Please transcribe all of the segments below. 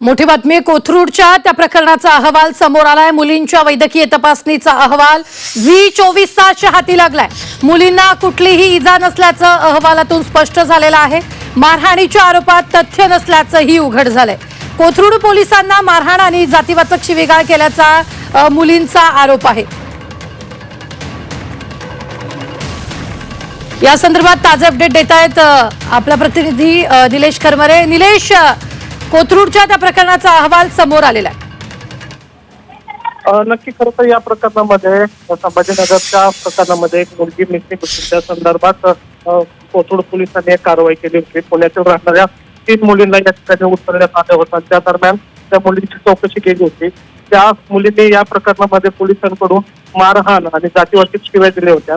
मोठी बातमी कोथरूडच्या त्या प्रकरणाचा अहवाल समोर आलाय. मुलींच्या वैद्यकीय तपासणीचा अहवाल झी चोवीस तासच्या हाती लागलाय. मुलींना कुठलीही इजा नसल्याचं अहवालातून स्पष्ट झालेलं आहे. मारहाणीच्या आरोपात तथ्य नसल्याचंही उघड झालंय. कोथरूड पोलिसांना मारहाण आणि जातीवाचक शिवीगाळ केल्याचा मुलींचा आरोप आहे. या संदर्भात ताजे अपडेट देत आहेत आपला प्रतिनिधी निलेश खरमरे निलेश कोथरूडच्या त्या प्रकरणाचा अहवाल समोर आलेला आहे. नक्की खरं तर या प्रकरणामध्ये संभाजीनगरच्या प्रकरणामध्ये एक मुलगी मिसिंग होती. त्या संदर्भात कोथरूड पोलिसांनी एक कारवाई केली होती. पुण्यातील राहणाऱ्या तीन मुलींना या ठिकाणी उतरण्यात आलं होतं. त्या दरम्यान त्या मुलींची चौकशी केली होती. त्या मुलींनी या प्रकरणामध्ये पोलिसांकडून मारहाण आणि जातीवाचक शिव्या दिल्या होत्या.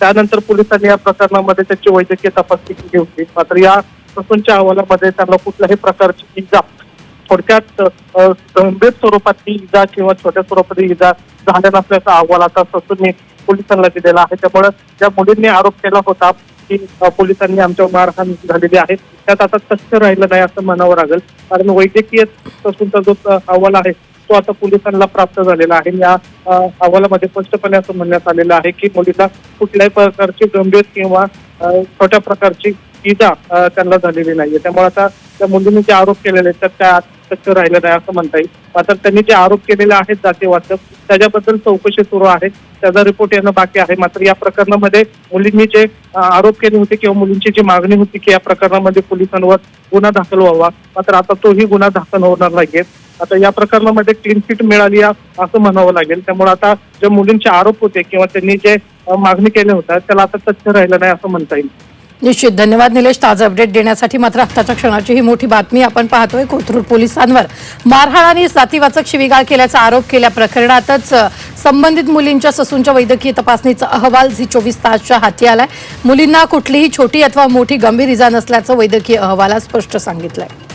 त्यानंतर पोलिसांनी या प्रकरणामध्ये त्याची वैद्यकीय तपासणी केली होती. मात्र या ससूनच्या अहवालामध्ये त्यांना कुठल्याही प्रकारची इजा थोडक्यात अ, गंभीर स्वरूपातली इजा किंवा छोट्या स्वरूपातली इजा झाल्या नसल्याचा अहवाल आता ससूनने पोलिसांना दिलेला आहे. त्यामुळे ज्या मुलींनी आरोप केला होता की पोलिसांनी आमच्यावर मारहाण झालेली आहे. त्यात आता तथ्य राहिलं नाही असं म्हणावं लागेल. कारण वैद्यकीय ससूनचा जो अहवाल आहे तो आता पोलिसांना प्राप्त झालेला आहे. या अहवालामध्ये स्पष्टपणे असं म्हणण्यात आलेलं आहे की मुलीला कुठल्याही प्रकारची गंभीर किंवा छोट्या प्रकारची इजा त्यांना झालेली नाहीये. त्यामुळे आता त्या मुलींनी जे आरोप केलेले आहेत तर त्या तथ्य राहिलं नाही असं म्हणता येईल. मात्र त्यांनी जे आरोप केलेले आहेत जातीवाचक त्याच्याबद्दल चौकशी सुरू आहे. त्याचा रिपोर्ट येणं बाकी आहे. मात्र या प्रकरणामध्ये मुलींनी जे आरोप केले होते किंवा मुलींची जी मागणी होती की या प्रकरणामध्ये पोलिसांवर गुन्हा दाखल व्हावा मात्र आता तोही गुन्हा दाखल होणार नाहीये. आता या प्रकरणामध्ये क्लीन चिट मिळाली असं म्हणावं लागेल. त्यामुळे आता जे मुलींचे आरोप होते किंवा त्यांनी जे मागणी केल्या होत्या त्याला आता तथ्य राहिलं नाही असं म्हणता येईल. निश्चित. धन्यवाद निलेश. ताजा अपडेट देण्यासाठी मात्र आत्ताच्या क्षणाची ही मोठी बातमी आपण पाहतोय कोथरूड पोलिसांवर. मारहाणाने जातीवाचक शिवीगाळ केल्याचा आरोप केल्या प्रकरणातच संबंधित मुलींच्या ससूंच्या वैद्यकीय तपासणीचा अहवाल झी चोवीस तासच्या हाती आलाय. मुलींना कुठलीही छोटी अथवा मोठी गंभीर इजा नसल्याचं वैद्यकीय अहवालात स्पष्ट सांगितलंय.